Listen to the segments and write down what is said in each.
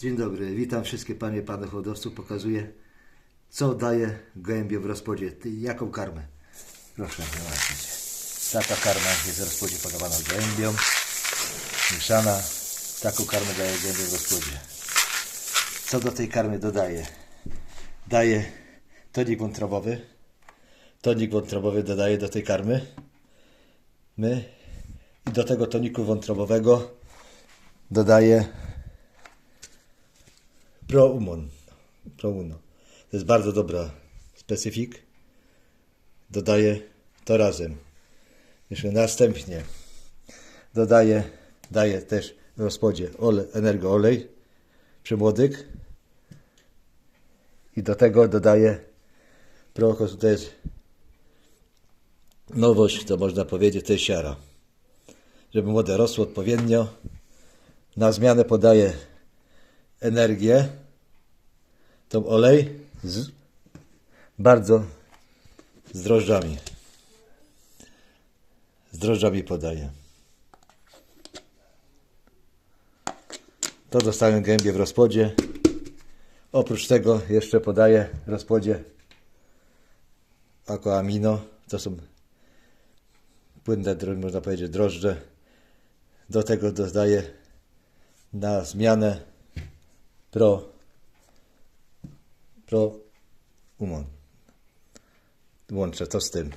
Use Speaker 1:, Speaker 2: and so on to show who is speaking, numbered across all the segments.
Speaker 1: Dzień dobry, witam wszystkie panie i panów hodowców. Pokazuję, co daje gołębie w rozpodzie, jaką karmę. Proszę, zobaczycie. Taka karma jest w rozpodzie podawana gołębiom. Mieszana. Taką karmę daje gołębiom w rozpodzie. Co do tej karmy dodaję? Daję tonik wątrobowy. Tonik wątrobowy dodaję do tej karmy. My. I do tego toniku wątrobowego dodaję Proumon. Prouno. To jest bardzo dobra specyfik. Dodaję to razem. Jeszcze następnie dodaję, daję też w rozpodzie ole, energoolej, przemłodyk i do tego dodaję prokos, to jest nowość, to można powiedzieć, to jest siara. Żeby młode rosło odpowiednio. Na zmianę podaję energię, tą olej z, bardzo z drożdżami. Z drożdżami podaję. To dostaję gębie w rozpodzie. Oprócz tego jeszcze podaję w rozpodzie aquamino. To są płynne, można powiedzieć, drożdże. Do tego dodaję na zmianę pro pro umon. Łączę to z tym.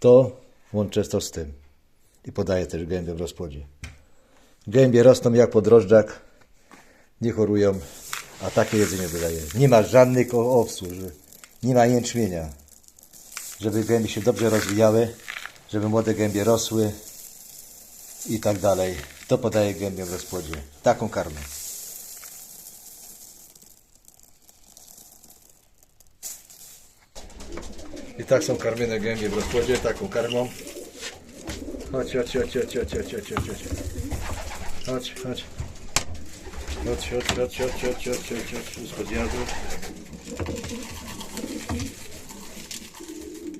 Speaker 1: To łączę to z tym. I podaję też gębie w rozpodzie. Gębie rosną jak po drożdżach. Nie chorują. A takie jedzenie dodaję. Nie ma żadnych owsów. Nie ma jęczmienia. Żeby gębie się dobrze rozwijały. Żeby młode gębie rosły. I tak dalej. To podaję gębie w rozpodzie. Taką karmę. I tak są karmione gębie w rozkładzie, taką karmą. Chodź, chodź, chodź, chodź, chodź, chodź, chodź, chodź, chodź. Chodź, chodź. Chodź, chodź, chodź, chodź, chodź, chodź, chodź, chodź, wszystko zjadł.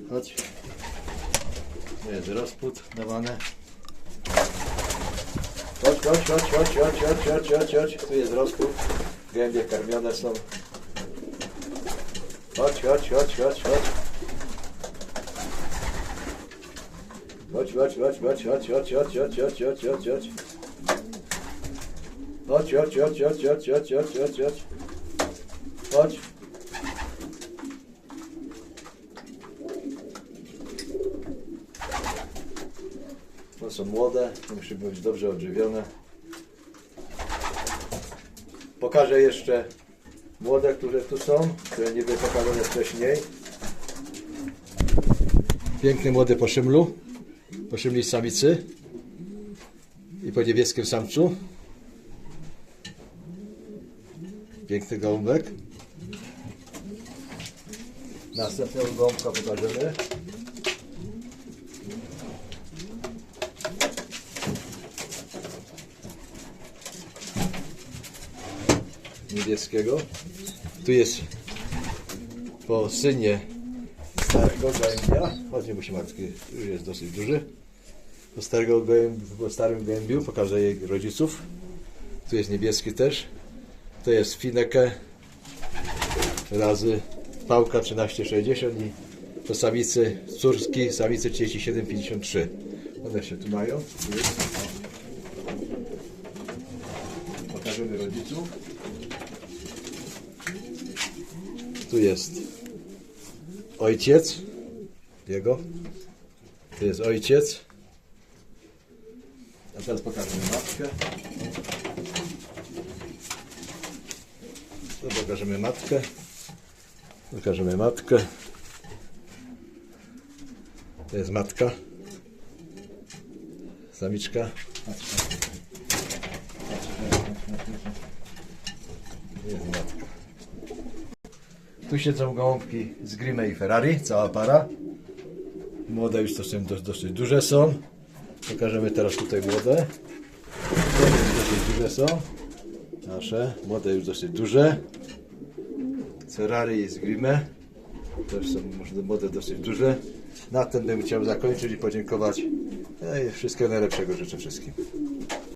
Speaker 1: Chodź. To jest rozpód dawane. Chodź, chodź, chodź, chodź, chodź, chodź, chodź, chodź, chodź. Tu jest rozpód. Gębie karmione są. Chodź, chodź, chodź, chodź, chodź. Chodź, chodź, chodź, chodź, chodź, chodź, chodź, chodź, chodź, chodź, chodź, chodź. Chodź, chodź, chodź, chodź, chodź, chodź, chodź, chodź, chodź. Chodź. To są młode, musi być dobrze odżywione. Pokażę jeszcze młode, które tu są, które nie były pokazane wcześniej. Piękny młody po szymlu, po szymli samicy i po niebieskim samcu. Piękny gołąbek. Następnego gołąbka pokażemy. Niebieskiego. Tu jest po synie starego gołębia, choć musi matki, już jest dosyć duży. Po, starego starym gołębiu pokażę jej rodziców. Tu jest niebieski też. To jest Fineke razy pałka 1360 i to samicy córki, samicy 3753. One się tu mają. Pokażemy rodziców. Tu jest ojciec jego. To jest ojciec. Teraz pokażemy matkę. Tu pokażemy matkę. Pokażemy matkę. To jest matka. Samiczka. To jest matka. Tu siedzą gołąbki z Grimme i Ferrari, cała para. Młode już to dosyć duże są. Pokażemy teraz tutaj młode. Dosyć duże są. Nasze, młode już dosyć duże. Ferrari i z Grimme. Też są może młode dosyć duże. Na tym bym chciał zakończyć i podziękować. Ej, wszystkiego najlepszego życzę wszystkim.